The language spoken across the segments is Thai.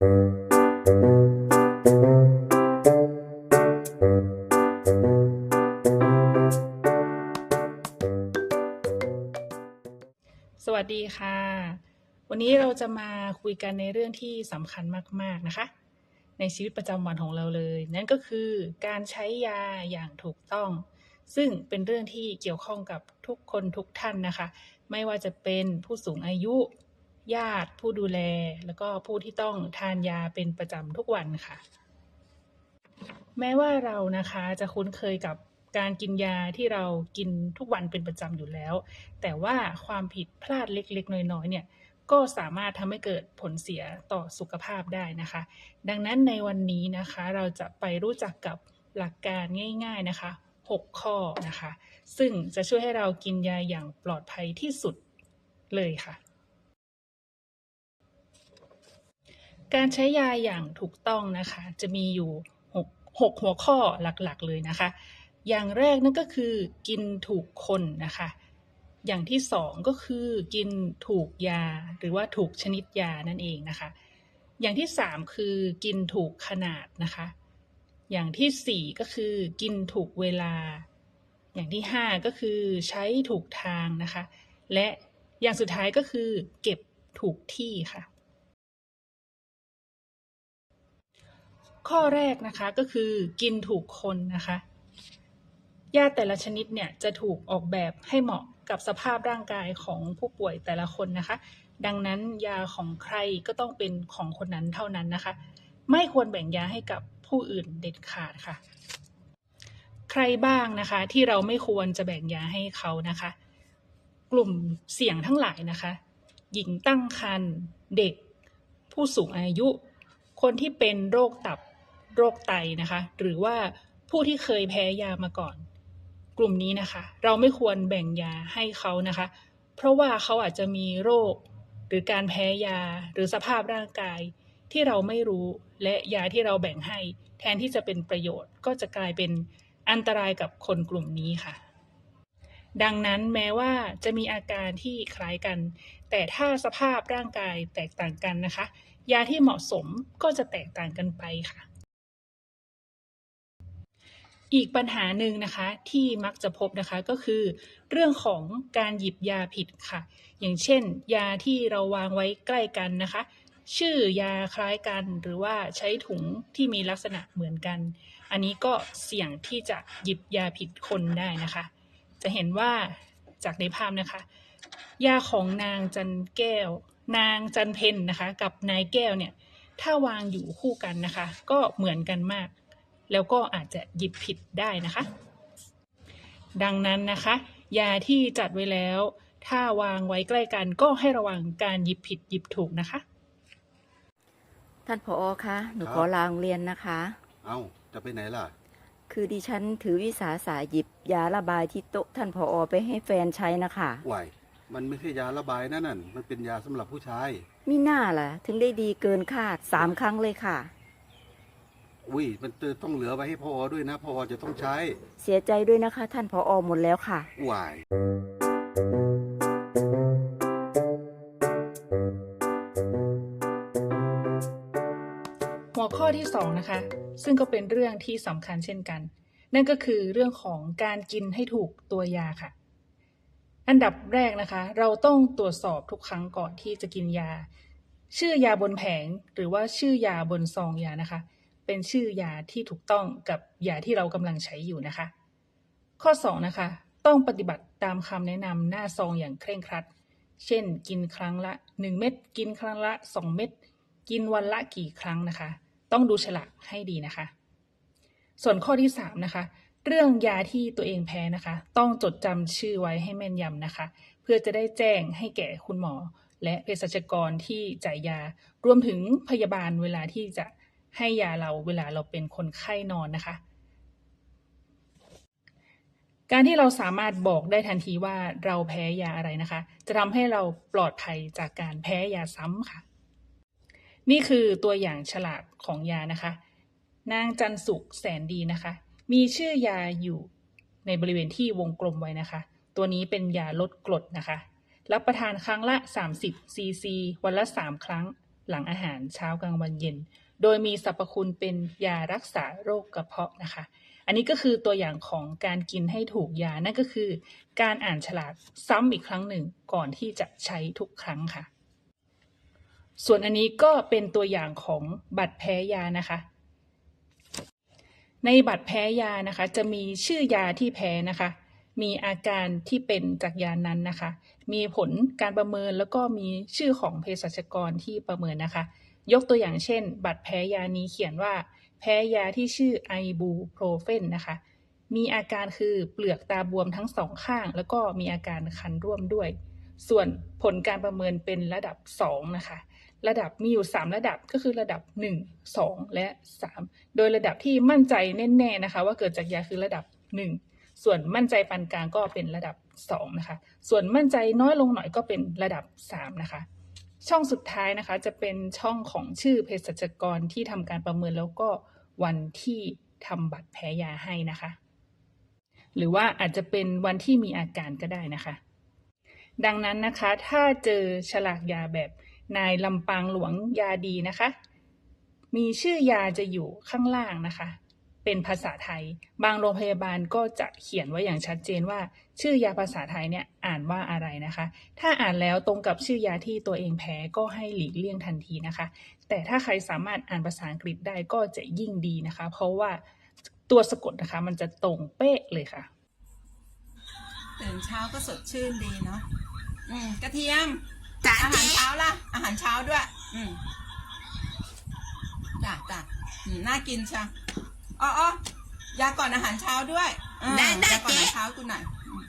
สวัสดีค่ะ วันนี้เราจะมาคุยกันในเรื่องที่สำคัญมาก ๆ นะคะ ในชีวิตประจำวันของเราเลย นั่นก็คือการใช้ยาอย่างถูกต้อง ซึ่งเป็นเรื่องที่เกี่ยวข้องกับทุกคนทุกท่านนะคะ ไม่ว่าจะเป็นผู้สูงอายุ ญาติผู้ดูแล แล้วก็ผู้ที่ต้องทานยาเป็นประจำทุกวันค่ะ แม้ว่าเรานะคะจะคุ้นเคยกับการกินยาที่เรากินทุกวันเป็นประจำอยู่แล้ว แต่ว่าความผิดพลาดเล็กๆ น้อยๆเนี่ยก็สามารถทำให้เกิดผลเสียต่อสุขภาพได้นะคะ ดังนั้นในวันนี้นะคะเราจะไปรู้จักกับหลักการง่ายๆนะคะ 6 ข้อนะคะ ซึ่งจะช่วยให้เรากินยาอย่างปลอดภัยที่สุดเลยค่ะ การใช้ยาอย่างถูกต้องนะคะ จะมีอยู่ 6 6 หัวข้อหลักๆ เลยนะคะ อย่างแรกนั่นก็คือกินถูกคนนะคะ อย่างที่สองก็คือกินถูกยาหรือว่าถูกชนิดยานั่นเองนะคะ อย่างที่สามคือกินถูกขนาดนะคะ อย่างที่สี่ก็คือกินถูกเวลา อย่างที่ห้าก็คือใช้ถูกทางนะคะ และอย่างสุดท้ายก็คือเก็บถูกที่ค่ะ ข้อแรกนะคะก็คือกินถูกคนนะคะยาแต่ละชนิดเนี่ยจะถูกออกแบบให้เหมาะกับสภาพร่างกายของผู้ป่วยแต่ละคนนะคะ ดังนั้นยาของใครก็ต้องเป็นของคนนั้นเท่านั้นนะคะ ไม่ควรแบ่งยาให้กับผู้อื่นเด็ดขาดค่ะ ใครบ้างนะคะที่เราไม่ควรจะแบ่งยาให้เขานะคะ กลุ่มเสี่ยงทั้งหลายนะคะ หญิงตั้งครรภ์เด็ก ผู้สูงอายุ คนที่เป็นโรคตับ โรคไตนะคะ หรือว่าผู้ที่เคยแพ้ยามาก่อน กลุ่มนี้นะคะ เราไม่ควรแบ่งยาให้เขานะคะ เพราะว่าเขาอาจจะมีโรค หรือการแพ้ยาหรือสภาพร่างกาย ที่เราไม่รู้และยาที่เราแบ่งให้ แทนที่จะเป็นประโยชน์ก็จะกลายเป็นอันตรายกับคนกลุ่มนี้ค่ะ ดังนั้นแม้ว่าจะมีอาการที่คล้ายกัน แต่ถ้าสภาพร่างกายแตกต่างกันนะคะ ยาที่เหมาะสมก็จะแตกต่างกันไปค่ะ อีกปัญหาหนึ่งนะคะที่มักจะพบนะคะก็คือ เรื่องของการหยิบยาผิดค่ะ อย่างเช่น ยาที่เราวางไว้ใกล้กันนะคะ ชื่อยาคล้ายกันหรือว่าใช้ถุงที่มีลักษณะเหมือนกัน อันนี้ก็เสี่ยงที่จะหยิบยาผิดคนได้นะคะ จะเห็นว่าจากในภาพนะคะ ยาของนางจันแก้ว นางจันเพนนะคะ กับนายแก้วเนี่ยถ้าวางอยู่คู่กันนะคะ ก็เหมือนกันมาก แล้วก็อาจจะหยิบผิดได้นะคะ ดังนั้นนะคะ ยาที่จัดไว้แล้ว ถ้าวางไว้ใกล้กันก็ให้ระวังการหยิบผิดหยิบถูกนะคะ ท่านผอคะ หนูครับขอลาโรงเรียนนะคะ เอ้า จะไปไหนล่ะ คือดิฉันถือวิสาสะหยิบยาระบายที่โต๊ะท่านผอไปให้แฟนใช้นะคะไหวมันไม่ใช่ยาระบายนะนั่นมันเป็นยาสำหรับผู้ชายมิน่าล่ะ ถึงได้ดีเกินคาดสามครั้งเลยค่ะ อุ้ยมันจะต้องเหลือไว้ให้พอด้วยนะพอจะต้องใช้เสียใจด้วยนะคะ ท่านผอหมดแล้วค่ะไหวหัวข้อที่สองนะคะ ซึ่งก็เป็นเรื่องที่สำคัญเช่นกัน นั่นก็คือเรื่องของการกินให้ถูกตัวยาค่ะ อันดับแรกนะคะ เราต้องตรวจสอบทุกครั้งก่อนที่จะกินยา ชื่อยาบนแผงหรือว่าชื่อยาบนซองยานะคะ เป็นชื่อยาที่ถูกต้องกับยาที่เรากำลังใช้อยู่นะคะ ข้อสองนะคะ ต้องปฏิบัติตามคำแนะนำหน้าซองอย่างเคร่งครัด เช่น กินครั้งละ 1 เม็ดกินครั้งละ 2 เม็ดกินวันละกี่ครั้งนะคะ ต้องดูฉลากให้ดีนะคะ ส่วนข้อที่ 3 นะคะ เรื่องยาที่ตัวเองแพ้นะคะ ต้องจดจำชื่อไว้ให้แม่นยำนะคะ เพื่อจะได้แจ้งให้แก่คุณหมอและเภสัชกรที่จ่ายยา รวมถึงพยาบาลเวลาที่จะ ให้ยาเราเวลาเราเป็นคนไข้นอนนะคะ การที่เราสามารถบอกได้ทันทีว่าเราแพ้ยาอะไรนะคะ จะทำให้เราปลอดภัยจากการแพ้ยาซ้ำค่ะ นี่คือตัวอย่างฉลากของยานะคะ นางจันสุขแสนดีนะคะ มีชื่อยาอยู่ในบริเวณที่วงกลมไว้นะคะ ตัวนี้เป็นยาลดกรดนะคะ รับประทานครั้งละ 30ซีซีวันละ 3 ครั้งหลังอาหารเช้ากลางวันเย็น โดยมีสรรพคุณเป็นยารักษาโรคกระเพาะนะคะ อันนี้ก็คือตัวอย่างของการกินให้ถูกยา นั่นก็คือ การอ่านฉลากซ้ำอีกครั้งหนึ่งก่อนที่จะใช้ทุกครั้งค่ะ ส่วนอันนี้ก็เป็นตัวอย่างของบัตรแพ้ยานะคะ ในบัตรแพ้ยานะคะ จะมีชื่อยาที่แพ้นะคะมีอาการที่เป็นจากยานั้นนะคะ มีผลการประเมินแล้วก็มีชื่อของเภสัชกรที่ประเมินนะคะ ยกตัวอย่างเช่น บัตรแพ้ยานี้เขียนว่า แพ้ยาที่ชื่อไอบูโปรเฟนนะคะ มีอาการคือเปลือกตาบวมทั้งสองข้าง แล้วก็มีอาการคันร่วมด้วย ส่วนผลการประเมินเป็นระดับ 2 นะคะ ระดับมีอยู่ 3 ระดับก็คือระดับ 1 2 และ 3 โดยระดับที่มั่นใจแน่ๆนะคะ ว่าเกิดจากยาคือระดับ 1ส่วนมั่นใจปานกลางก็เป็นระดับ 2 นะคะ ส่วนมั่นใจน้อยลงหน่อยก็เป็นระดับ 3 นะคะ ช่องสุดท้ายนะคะ จะเป็นช่องของชื่อเภสัชกรที่ทำการประเมินแล้วก็วันที่ทำบัตรแพ้ยาให้นะคะ หรือว่าอาจจะเป็นวันที่มีอาการก็ได้นะคะ ดังนั้นนะคะ ถ้าเจอฉลากยาแบบนายลำปางหลวงยาดีนะคะ มีชื่อยาจะอยู่ข้างล่างนะคะ เป็นภาษาไทย บางโรงพยาบาลก็จะเขียนไว้อย่างชัดเจนว่า ชื่อยาภาษาไทยเนี่ยอ่านว่าอะไรนะคะ ถ้าอ่านแล้วตรงกับชื่อยาที่ตัวเองแพ้ก็ให้หลีกเลี่ยงทันทีนะคะ แต่ถ้าใครสามารถอ่านภาษาอังกฤษได้ก็จะยิ่งดีนะคะ เพราะว่าตัวสะกดนะคะ มันจะตรงเป๊ะเลยค่ะตื่นเช้าก็สดชื่นดีเนาะอืมกระเทียมจ้าอาหารเจ๊เช้าล่ะ อาหารเช้าด้วย อืมจ้ะจ้ะอืมน่ากินช่ อ๋ออ๋อยาก่อนอาหารเช้าด้วยเออได้ได้ยาก่อนอาเจ๊ หารเช้ากูหน่อยอืม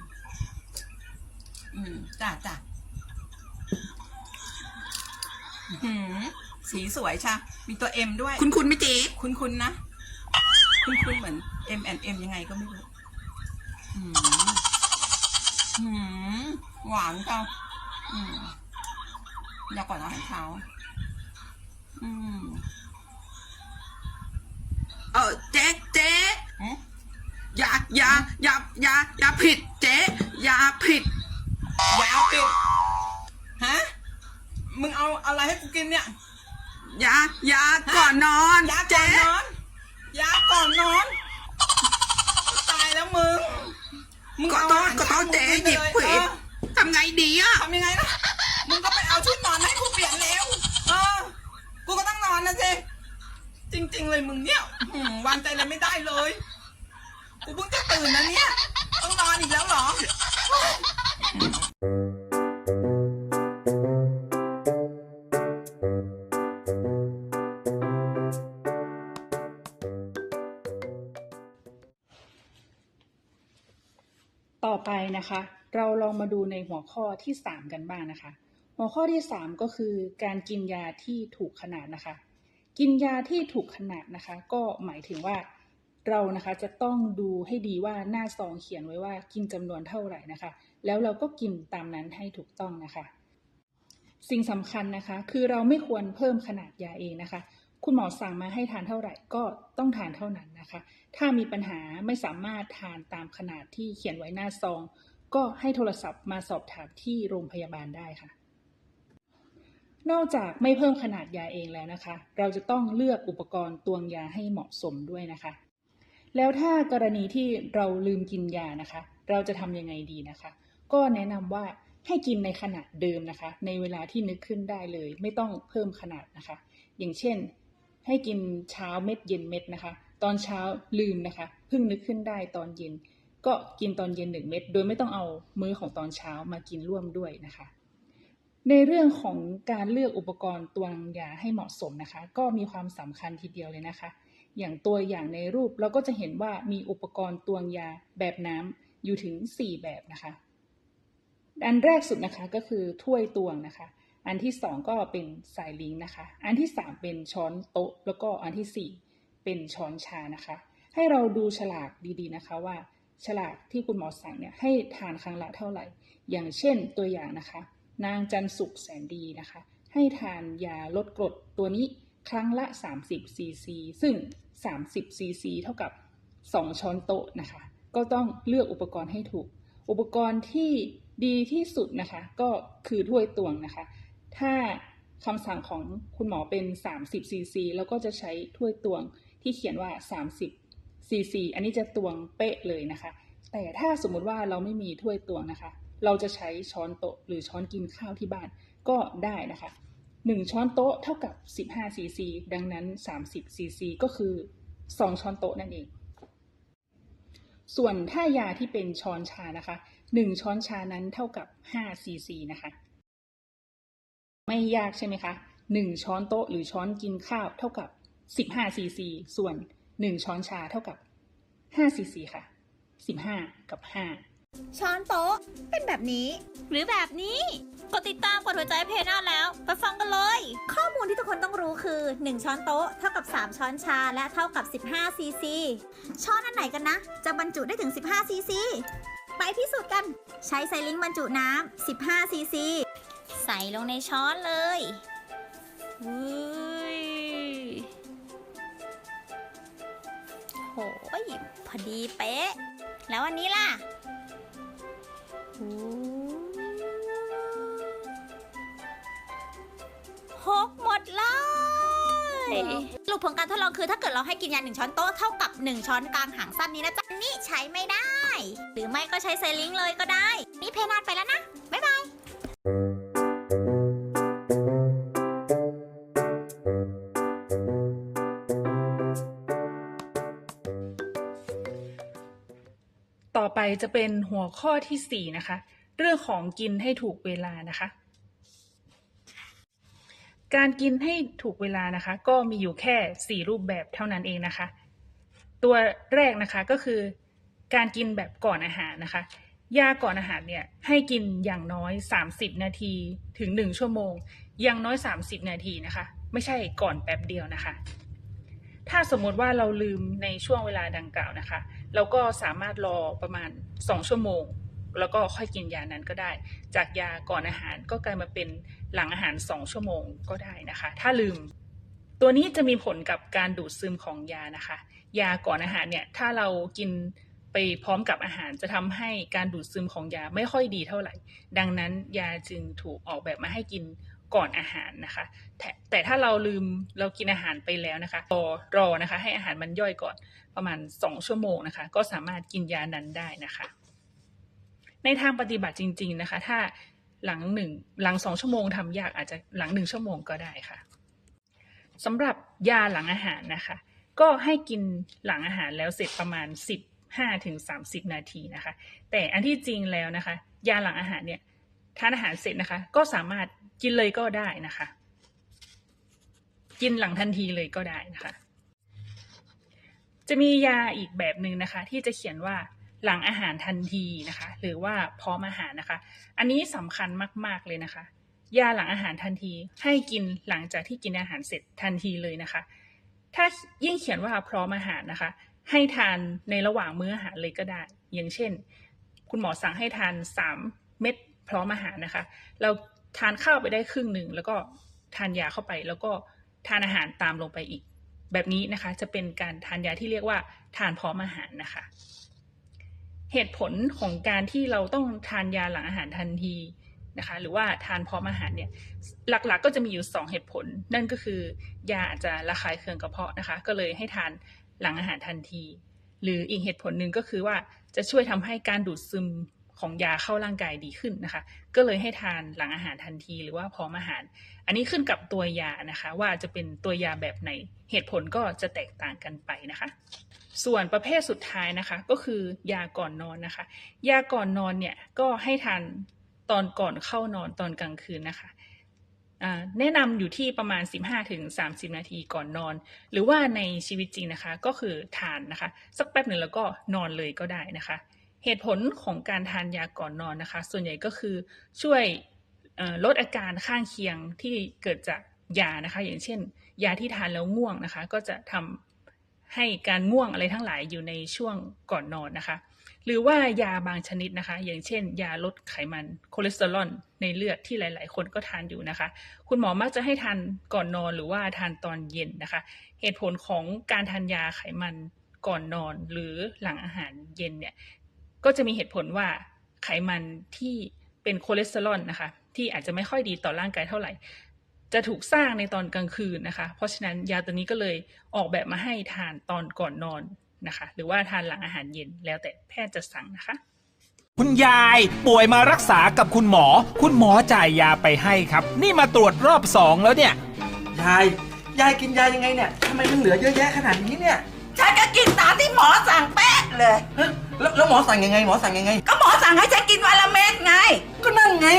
อืมจ้ะจ้ะหืมสีสวยช่มีตัวเอ็มด้วย คุณคุณไหม่เจ๊คุณคุณนะ คุณคุณเหมือน M and M ยังไงก็ไม่รู้อืมอืมหวานจังอืมอยากก่อนอาหารเช้าอืม เออเจ๊เจ๊อืมอย่าอย่าอย่าอย่าอย่าผิด เจ๊อย่าผิดยาวปิดฮะมึงเอาอะไรให้กูกินเนี่ยอย่าอย่าก่อนนอนยาก่อเจ๊นนอนยาก่อนนอนตายแล้วมึงมึงก็เอาโทอาษหารก็โทษเช้าเจ๊มึงหยิบไปผิเลยดเออทำไงดีอะทำยังไงล่ะมึงก็ไปเอาชุดนอนให้กูเปลี่ยนเร็วเออกูก็ต้องนอนนะสิจริง ๆ เลยมึงเนี่ย หืมวางใจเลยไม่ได้เลย กูเพิ่งจะตื่นนะเนี่ย ต้องนอนอีกแล้วเหรอ ต่อไปนะคะ เราลองมาดูในหัวข้อที่ 3 กันบ้างนะคะ หัวข้อที่ 3 ก็คือการกินยาที่ถูกขนาดนะคะ กินยาที่ถูกขนาดนะคะ ก็หมายถึงว่าเรานะคะจะต้องดูให้ดีว่าหน้าซองเขียนไว้ว่ากินจำนวนเท่าไหร่นะคะ แล้วเราก็กินตามนั้นให้ถูกต้องนะคะ สิ่งสำคัญนะคะ คือเราไม่ควรเพิ่มขนาดยาเองนะคะ คุณหมอสั่งมาให้ทานเท่าไหร่ก็ต้องทานเท่านั้นนะคะ ถ้ามีปัญหาไม่สามารถทานตามขนาดที่เขียนไว้หน้าซอง ก็ให้โทรศัพท์มาสอบถามที่โรงพยาบาลได้ค่ะ นอกจากไม่เพิ่มขนาดยาเองแล้วนะคะ เราจะต้องเลือกอุปกรณ์ตวงยาให้เหมาะสมด้วยนะคะ แล้วถ้ากรณีที่เราลืมกินยานะคะ เราจะทำยังไงดีนะคะ ก็แนะนำว่าให้กินในขนาดเดิมนะคะ ในเวลาที่นึกขึ้นได้เลย ไม่ต้องเพิ่มขนาดนะคะ อย่างเช่น ให้กินเช้าเม็ดเย็นเม็ดนะคะ ตอนเช้าลืมนะคะเพิ่งนึกขึ้นได้ตอนเย็น ก็กินตอนเย็นหนึ่งเม็ดโดยไม่ต้องเอามื้อของตอนเช้ามากินร่วมด้วยนะคะ ในเรื่องของการเลือกอุปกรณ์ตวงยาให้เหมาะสมนะคะ ก็มีความสำคัญทีเดียวเลยนะคะ อย่างตัวอย่างในรูปเราก็จะเห็นว่ามีอุปกรณ์ตวงยาแบบน้ำอยู่ถึง 4 แบบนะคะ อันแรกสุดนะคะก็คือถ้วยตวงนะคะ อันที่สองก็เป็นสายลิงนะคะ อันที่สามเป็นช้อนโต๊ะ แล้วก็อันที่สี่เป็นช้อนชานะคะ ให้เราดูฉลากดีๆนะคะว่า ฉลากที่คุณหมอสั่งเนี่ยให้ทานครั้งละเท่าไหร่ อย่างเช่นตัวอย่างนะคะ นางจันสุขแสนดีนะคะ ให้ทานยาลดกรดตัวนี้ครั้งละ 30 ซีซี ซึ่ง 30 ซีซี เท่ากับ 2 ช้อนโต๊ะนะคะ ก็ต้องเลือกอุปกรณ์ให้ถูก อุปกรณ์ที่ดีที่สุดนะคะ ก็คือถ้วยตวงนะคะ ถ้าคำสั่งของคุณหมอเป็น 30 ซีซี แล้วก็จะใช้ถ้วยตวงที่เขียนว่า 30 ซีซี อันนี้จะตวงเป๊ะเลยนะคะ แต่ถ้าสมมุติว่าเราไม่มีถ้วยตวงนะคะ เราจะใช้ช้อนโต๊ะหรือช้อนกินข้าวที่บ้านก็ได้นะคะ 1 ช้อนโต๊ะเท่ากับ 15ซีซีดังนั้น 30ซีซีก็คือ 2 ช้อนโต๊ะนั่นเอง ส่วนถ้ายาที่เป็นช้อนชานะคะ 1 ช้อนชานั้นเท่ากับ5ซีซีนะคะ ไม่ยากใช่ไหมคะ 1 ช้อนโต๊ะหรือช้อนกินข้าวเท่ากับ 15ซีซีส่วน 1 ช้อนชาเท่ากับ5ซีซีค่ะ 15 กับ 5 ช้อนโต๊ะ เป็นแบบนี้ หรือแบบนี้ กดติดตามกดหัวใจเพจหน้าแล้ว ไปฟังกันเลย ข้อมูลที่ทุกคนต้องรู้คือ 1 ช้อนโต๊ะเท่ากับ 3 ช้อนชาและเท่ากับ 15ซีซีช้อนอันไหนกันนะ จะบรรจุได้ถึง 15ซีซีไปพิสูจน์กัน ใช้ไซลิงค์บรรจุน้ำ15ซีซีใส่ลงในช้อนเลยวุ้ยโหยพอดีเป๊ะ แล้วอันนี้ล่ะ หกหมดเลยสรุปผลการทดลองคือถ้าเกิดเราให้กินยาหนึ่งช้อนโต๊ะเท่ากับหนึ่งช้อนกลางหางสั้นนี้นะจ๊ะ นี่ใช้ไม่ได้ หรือไม่ก็ใช้ไซลิงเลยก็ได้ นี่เพนาดไปแล้วนะ บ๊ายบาย จะเป็นหัวข้อที่ 4 นะคะ เรื่องของกินให้ถูกเวลานะคะ การกินให้ถูกเวลานะคะ ก็มีอยู่แค่ 4 รูปแบบเท่านั้นเองนะคะ ตัวแรกนะคะก็คือ การกินแบบก่อนอาหารนะคะยาก่อนอาหารเนี่ยให้กินอย่างน้อย 30 นาทีถึง 1 ชั่วโมง อย่างน้อย 30 นาทีนะคะ ไม่ใช่ก่อนแป๊บเดียวนะคะ ถ้าสมมติว่าเราลืมในช่วงเวลาดังกล่าวนะคะ เราก็สามารถรอประมาณ 2 ชั่วโมง แล้วก็ค่อยกินยานั้นก็ได้ จากยาก่อนอาหารก็กลายมาเป็นหลังอาหาร 2 ชั่วโมงก็ได้นะคะ ถ้าลืม ตัวนี้จะมีผลกับการดูดซึมของยานะคะ ยาก่อนอาหารเนี่ยถ้าเรากินไปพร้อมกับอาหารจะทำให้การดูดซึมของยาไม่ค่อยดีเท่าไหร่ ดังนั้นยาจึงถูกออกแบบมาให้กิน ก่อนอาหารนะคะแต่แต่ถ้าเราลืมเรากินอาหารไปแล้วนะคะ รอรอนะคะ ให้อาหารมันย่อยก่อนประมาณ 2 ชั่วโมงนะคะ ก็สามารถกินยานั้นได้นะคะ ในทางปฏิบัติจริง ๆนะคะ ถ้าหลังหนึ่งหลังสองชั่วโมงทำยากอาจจะหลังหนึ่งชั่วโมงก็ได้ค่ะสำหรับยาหลังอาหารนะคะ ก็ให้กินหลังอาหารแล้วเสร็จประมาณ15ถึง30 นาทีนะคะ แต่อันที่จริงแล้วนะคะ ยาหลังอาหารเนี่ย ทานอาหารเสร็จนะคะ ก็สามารถกินเลยก็ได้นะคะ กินหลังทันทีเลยก็ได้นะคะ จะมียาอีกแบบหนึ่งนะคะ ที่จะเขียนว่าหลังอาหารทันทีนะคะ หรือว่าพร้อมอาหารนะคะ อันนี้สำคัญมาก ๆเลยนะคะ ยาหลังอาหารทันที ให้กินหลังจากที่กินอาหารเสร็จทันทีเลยนะคะ ถ้ายิ่งเขียนว่าพร้อมอาหารนะคะ ให้ทานในระหว่างมื้ออาหารเลยก็ได้ อย่างเช่น คุณหมอสั่งให้ทาน 3 เม็ด พร้อมอาหารนะคะ เราทานข้าวไปได้ครึ่งหนึ่งแล้วก็ทานยาเข้าไป แล้วก็ทานอาหารตามลงไปอีก แบบนี้นะคะจะเป็นการทานยาที่เรียกว่าทานพร้อมอาหารนะคะ เหตุผลของการที่เราต้องทานยาหลังอาหารทันทีนะคะ หรือว่าทานพร้อมอาหารเนี่ยหลักๆ ก็จะมีอยู่ 2 เหตุผล นั่นก็คือยาอาจจะระคายเคืองกระเพาะนะคะ ก็เลยให้ทานหลังอาหารทันที หรืออีกเหตุผลหนึ่งก็คือว่าจะช่วยทำให้การดูดซึม ของยาเข้าร่างกายดีขึ้นนะคะ ก็เลยให้ทานหลังอาหารทันทีหรือว่าพร้อมอาหาร อันนี้ขึ้นกับตัวยานะคะ ว่าจะเป็นตัวยาแบบไหนเหตุผลก็จะแตกต่างกันไปนะคะ ส่วนประเภทสุดท้ายนะคะ ก็คือยาก่อนนอนนะคะ ยาก่อนนอนเนี่ยก็ให้ทานตอนก่อนเข้านอนตอนกลางคืนนะคะแนะนำอยู่ที่ประมาณ 15-30 นาทีก่อนนอน หรือว่าในชีวิตจริงนะคะ ก็คือทานนะคะ สักแป๊บหนึ่งแล้วก็นอนเลยก็ได้นะคะ เหตุผลของการทานยาก่อนนอนนะคะ ส่วนใหญ่ก็คือช่วยลดอาการข้างเคียงที่เกิดจากยานะคะ อย่างเช่น ยาที่ทานแล้วง่วงนะคะ ก็จะทำให้การง่วงอะไรทั้งหลายอยู่ในช่วงก่อนนอนนะคะ หรือว่ายาบางชนิดนะคะ อย่างเช่น ยาลดไขมันคอเลสเตอรอลในเลือดที่หลาย ๆ คนก็ทานอยู่นะคะ คุณหมอมักจะให้ทานก่อนนอนหรือว่าทานตอนเย็นนะคะ เหตุผลของการทานยาไขมันก่อนนอนหรือหลังอาหารเย็นเนี่ย ก็จะมีเหตุผลว่าไขมันที่เป็นคอเลสเตอรอลนะคะ ที่อาจจะไม่ค่อยดีต่อร่างกายเท่าไหร่ จะถูกสร้างในตอนกลางคืนนะคะ เพราะฉะนั้นยาตัวนี้ก็เลยออกแบบมาให้ทานตอนก่อนนอนนะคะ หรือว่าทานหลังอาหารเย็นแล้วแต่แพทย์จะสั่งนะคะคุณยายป่วยมารักษากับคุณหมอ คุณหมอจ่ายยาไปให้ครับ นี่มาตรวจรอบสองแล้วเนี่ย ยาย ยายกินยายังไงเนี่ยทำไมมันเหลือเยอะแยะขนาดนี้เนี่ย ฉันก็กินตามที่หมอสั่งเป๊ะ เลย ฮะแล้วแล้วหมอสั่งยังไง หมอสั่งยังไง ก็หมอสั่งให้ฉันกินวันละเม็ดไง ก็นั่นไง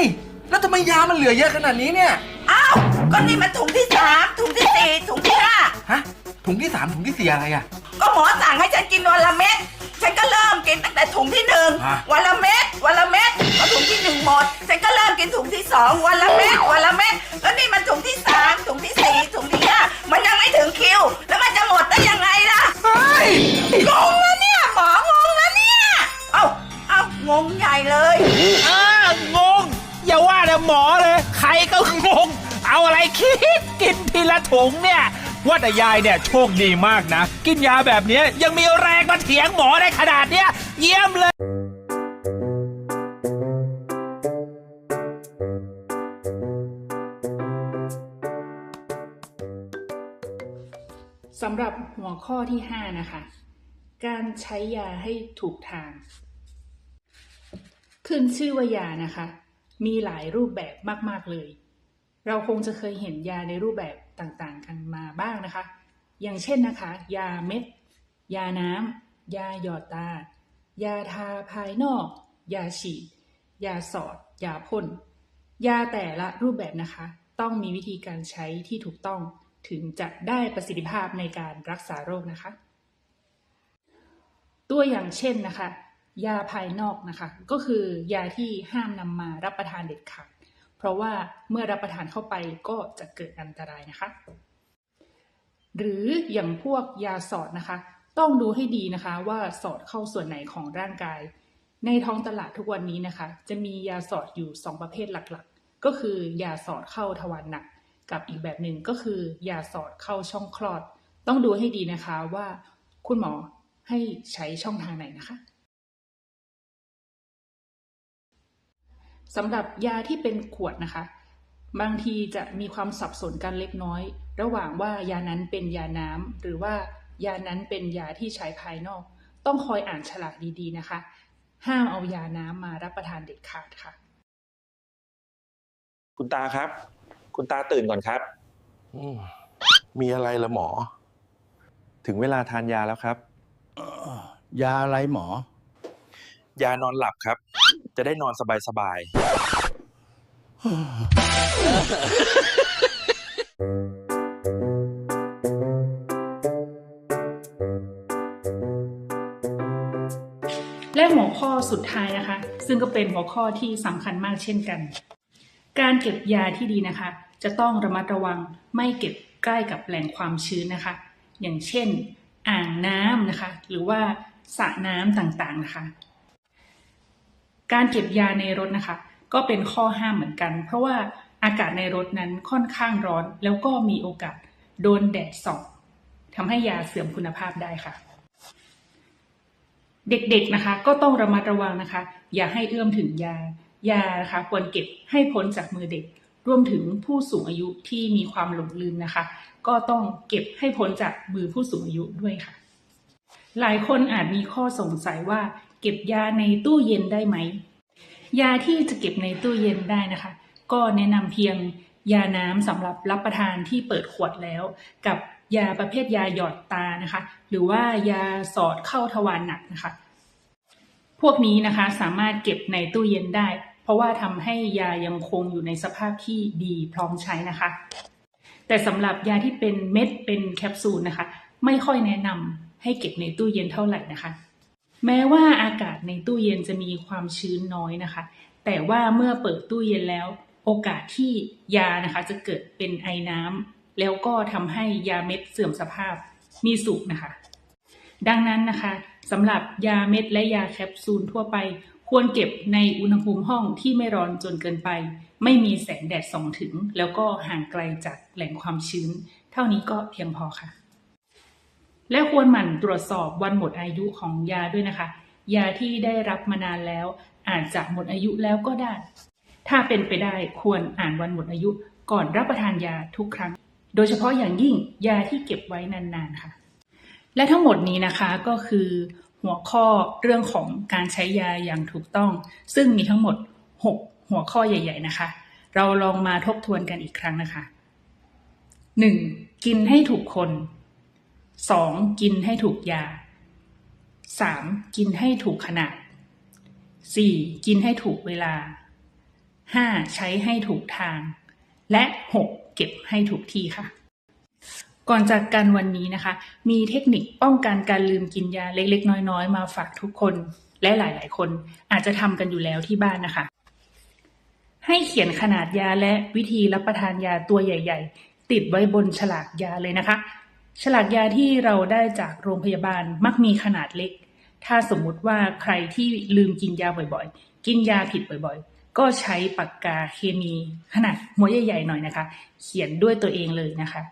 แล้วทำไมยามันเหลือเยอะขนาดนี้เนี่ย อ้าวก็นี่มันถุงที่สามถุงที่สี่ถุงที่ห้าฮะ ถุงที่สามถุงที่สี่อะไรอะ ก็หมอสั่งให้ฉันกินวันละเม็ดฉันก็เริ่มกินตั้งแต่ถุงที่หนึ่งฮะ วันละเม็ดวันละเม็ดพอถุงที่หนึ่งหมดฉันก็เริ่มกินถุงที่สองวันละเม็ดวันละเม็ดแล้วนี่มันถุงที่สามถุงที่สี่ถุงที่ห้ามันยังไม่ถึงคิว แล้วมันจะหมดได้ยังไงล่ะเฮ้ยงงนะเนี่ยหม ถุงเนี่ย ว่าแต่ยายเนี่ยโชคดีมากนะ กินยาแบบเนี้ยยังมีแรงมาเถียงหมอได้ขนาดเนี้ยเยี่ยมเลย สำหรับหัวข้อที่ 5 นะคะ การใช้ยาให้ถูกทาง ขึ้นชื่อว่ายานะคะ มีหลายรูปแบบมาก ๆ เลย เราคงจะเคยเห็นยาในรูปแบบ ต่างๆกันมาบ้างนะคะ อย่างเช่นนะคะ ยาเม็ด ยาน้ำยาหยอดตา ยาทาภายนอก ยาฉีด ยาสอด ยาพ่น ยาแต่ละรูปแบบนะคะ ต้องมีวิธีการใช้ที่ถูกต้องถึงจะได้ประสิทธิภาพในการรักษาโรคนะคะ ตัวอย่างเช่นนะคะ ยาภายนอกนะคะ ก็คือยาที่ห้ามนำมารับประทานเด็ดขาด เพราะว่าเมื่อรับประทานเข้าไปก็จะเกิดอันตรายนะคะ หรืออย่างพวกยาสอดนะคะ ต้องดูให้ดีนะคะว่าสอดเข้าส่วนไหนของร่างกาย ในท้องตลาดทุกวันนี้นะคะ จะมียาสอดอยู่ 2 ประเภทหลักๆ ก็คือยาสอดเข้าทวารหนัก กับอีกแบบหนึ่งก็คือยาสอดเข้าช่องคลอด ต้องดูให้ดีนะคะว่าคุณหมอให้ใช้ช่องทางไหนนะคะ สำหรับยาที่เป็นขวดนะคะ บางทีจะมีความสับสนกันเล็กน้อย ระหว่างว่ายานั้นเป็นยาน้ำหรือว่ายานั้นเป็นยาที่ใช้ภายนอก ต้องคอยอ่านฉลากดีๆนะคะ ห้ามเอายาน้ำมารับประทานเด็ดขาดค่ะ คุณตาครับ คุณตาตื่นก่อนครับ อืมมีอะไรละหมอ ถึงเวลาทานยาแล้วครับ เอ่อยาอะไรหมอ ยานอนหลับครับ จะได้นอนสบายๆและหัวข้อสุดท้ายนะคะ ซึ่งก็เป็นหัวข้อที่สำคัญมากเช่นกัน การเก็บยาที่ดีนะคะ จะต้องระมัดระวังไม่เก็บใกล้กับแหล่งความชื้นนะคะ อย่างเช่น อ่างน้ำนะคะ หรือว่าสระน้ำต่างๆนะคะ การเก็บยาในรถนะคะ ก็เป็นข้อห้ามเหมือนกัน เพราะว่าอากาศในรถนั้นค่อนข้างร้อน แล้วก็มีโอกาสโดนแดดส่องทำให้ยาเสื่อมคุณภาพได้ค่ะ เด็กๆนะคะ ก็ต้องระมัดระวังนะคะ อย่าให้เอื้อมถึงยายานะคะควรเก็บให้พ้นจากมือเด็ก รวมถึงผู้สูงอายุที่มีความหลงลืมนะคะ ก็ต้องเก็บให้พ้นจากมือผู้สูงอายุด้วยค่ะ หลายคนอาจมีข้อสงสัยว่า เก็บยาในตู้เย็นได้ไหม ยาที่จะเก็บในตู้เย็นได้นะคะ ก็แนะนำเพียงยาน้ำสำหรับรับประทานที่เปิดขวดแล้ว กับยาประเภทยาหยอดตานะคะ หรือว่ายาสอดเข้าทวารหนักนะคะ พวกนี้นะคะสามารถเก็บในตู้เย็นได้ เพราะว่าทำให้ยายังคงอยู่ในสภาพที่ดีพร้อมใช้นะคะ แต่สำหรับยาที่เป็นเม็ดเป็นแคปซูลนะคะ ไม่ค่อยแนะนำ ให้เก็บในตู้เย็นเท่าไหร่นะคะ แม้ว่าอากาศในตู้เย็นจะมีความชื้นน้อยนะคะ แต่ว่าเมื่อเปิดตู้เย็นแล้ว โอกาสที่ยานะคะจะเกิดเป็นไอน้ำแล้วก็ทำให้ยาเม็ดเสื่อมสภาพมีสูงนะคะ ดังนั้นนะคะสำหรับยาเม็ดและยาแคปซูลทั่วไป ควรเก็บในอุณหภูมิห้องที่ไม่ร้อนจนเกินไป ไม่มีแสงแดดส่องถึง แล้วก็ห่างไกลจากแหล่งความชื้น เท่านี้ก็เพียงพอค่ะ และควรหมั่นตรวจสอบวันหมดอายุของยาด้วยนะคะ ยาที่ได้รับมานานแล้ว อาจจะหมดอายุแล้วก็ได้ ถ้าเป็นไปได้ควรอ่านวันหมดอายุก่อนรับประทานยาทุกครั้ง โดยเฉพาะอย่างยิ่งยาที่เก็บไว้นานๆค่ะ และทั้งหมดนี้นะคะก็คือหัวข้อเรื่องของการใช้ยาอย่างถูกต้อง ซึ่งมีทั้งหมด 6 หัวข้อใหญ่ ๆนะคะ เราลองมาทบทวนกันอีกครั้งนะคะ 1. กินให้ถูกคน 2. กินให้ถูกยา 3. กินให้ถูกขนาด 4. กินให้ถูกเวลา 5. ใช้ให้ถูกทาง และ 6. เก็บให้ถูกที่ค่ะ ก่อนจากกันวันนี้นะคะ มีเทคนิคป้องกันการลืมกินยาเล็กๆ น้อยๆ มาฝากทุกคนและหลายๆ คนอาจจะทำกันอยู่แล้วที่บ้านนะคะ ให้เขียนขนาดยาและวิธีรับประทานยาตัวใหญ่ ๆ ติดไว้บนฉลากยาเลยนะคะ ฉลากยาที่เราได้จากโรงพยาบาลมักมีขนาดเล็ก ถ้าสมมุติว่าใครที่ลืมกินยาบ่อยๆ กินยาผิดบ่อยๆ ก็ใช้ปากกาเคมีขนาดหัวใหญ่ๆหน่อยนะคะ เขียนด้วยตัวเองเลยนะคะ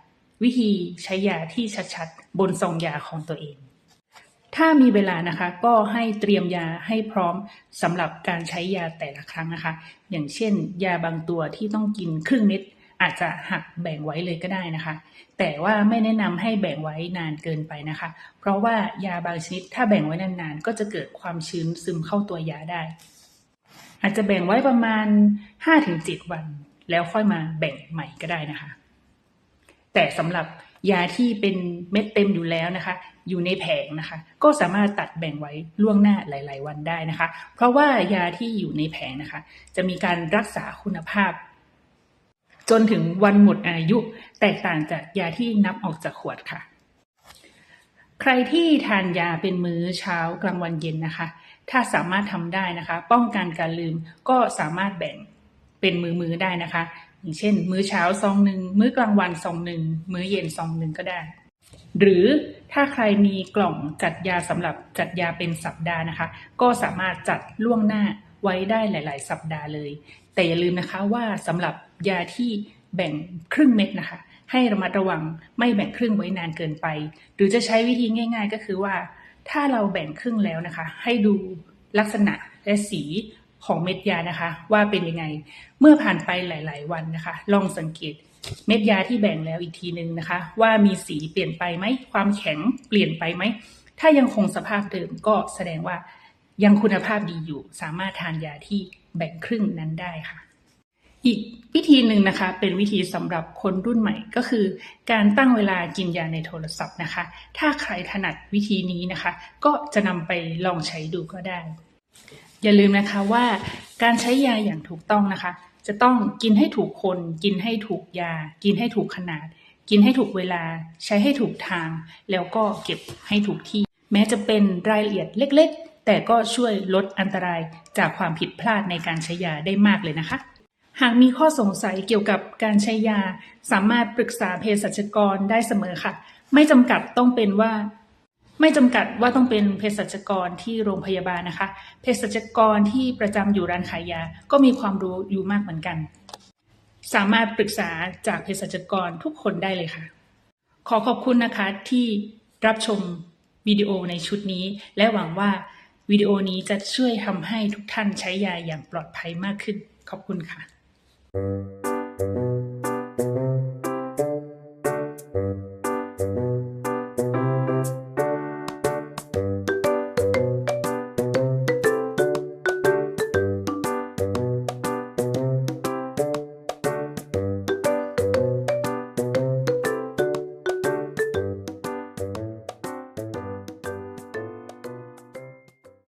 วิธีใช้ยาที่ชัดๆ บนซองยาของตัวเอง ถ้ามีเวลานะคะก็ให้เตรียมยาให้พร้อมสำหรับการใช้ยาแต่ละครั้งนะคะ อย่างเช่น ยาบางตัวที่ต้องกินครึ่งเม็ด อาจจะหักแบ่งไว้เลยก็ได้นะคะ แต่ว่าไม่แนะนำให้แบ่งไว้นานเกินไปนะคะ เพราะว่ายาบางชนิดถ้าแบ่งไว้นานๆ ก็จะเกิดความชื้นซึมเข้าตัวยาได้ อาจจะแบ่งไว้ประมาณ 5-7 วัน แล้วค่อยมาแบ่งใหม่ก็ได้นะคะ แต่สำหรับยาที่เป็นเม็ดเต็มอยู่แล้วนะคะ อยู่ในแผงนะคะ ก็สามารถตัดแบ่งไว้ล่วงหน้าหลาย ๆ วันได้นะคะ เพราะว่ายาที่อยู่ในแผงนะคะ จะมีการรักษาคุณภาพ จนถึงวันหมดอายุ แตกต่างจากยาที่นับออกจากขวดค่ะ ใครที่ทานยาเป็นมื้อเช้ากลางวันเย็นนะคะ ถ้าสามารถทำได้นะคะ ป้องกันการลืมก็สามารถแบ่งเป็นมือๆได้นะคะ อย่างเช่น มื้อเช้าซองหนึ่งมื้อกลางวันซองหนึ่งมื้อเย็นซองหนึ่งก็ได้ หรือถ้าใครมีกล่องจัดยาสำหรับจัดยาเป็นสัปดาห์นะคะ ก็สามารถจัดล่วงหน้าไว้ได้หลาย ๆ สัปดาห์เลย แต่อย่าลืมนะคะว่าสำหรับ ยาที่แบ่งครึ่งเม็ดนะคะ ให้ระมัดระวังไม่แบ่งครึ่งไว้นานเกินไป หรือจะใช้วิธีง่าย ๆ ก็คือว่า ถ้าเราแบ่งครึ่งแล้วนะคะ ให้ดูลักษณะและสีของเม็ดยานะคะ ว่าเป็นยังไง เมื่อผ่านไปหลาย ๆ วันนะคะ ลองสังเกตเม็ดยาที่แบ่งแล้วอีกทีหนึ่งนะคะ ว่ามีสีเปลี่ยนไปไหมความแข็งเปลี่ยนไปไหมถ้ายังคงสภาพเดิมก็แสดงว่ายังคุณภาพดีอยู่ สามารถทานยาที่แบ่งครึ่งนั้นได้ค่ะ อีกวิธีหนึ่งนะคะเป็นวิธีสำหรับคนรุ่นใหม่ก็คือ การตั้งเวลากินยาในโทรศัพท์นะคะ ถ้าใครถนัดวิธีนี้นะคะ ก็จะนำไปลองใช้ดูก็ได้ อย่าลืมนะคะว่าการใช้ยาอย่างถูกต้องนะคะ จะต้องกินให้ถูกคน กินให้ถูกยา กินให้ถูกขนาด กินให้ถูกเวลา ใช้ให้ถูกทาง แล้วก็เก็บให้ถูกที่ แม้จะเป็นรายละเอียดเล็ก ๆ แต่ก็ช่วยลดอันตรายจากความผิดพลาดในการใช้ยาได้มากเลยนะคะ หากมีข้อสงสัยเกี่ยวกับการใช้ยา สามารถปรึกษาเภสัชกรได้เสมอค่ะ ไม่จำกัดต้องเป็นว่า ไม่จำกัดว่าต้องเป็นเภสัชกรที่โรงพยาบาลนะคะ เภสัชกรที่ประจำอยู่ร้านขายยา ก็มีความรู้อยู่มากเหมือนกัน สามารถปรึกษาจากเภสัชกรทุกคนได้เลยค่ะ ขอขอบคุณนะคะที่รับชมวิดีโอในชุดนี้ และหวังว่าวิดีโอนี้จะช่วยทำให้ทุกท่านใช้ยาอย่างปลอดภัยมากขึ้น ขอบคุณค่ะ Música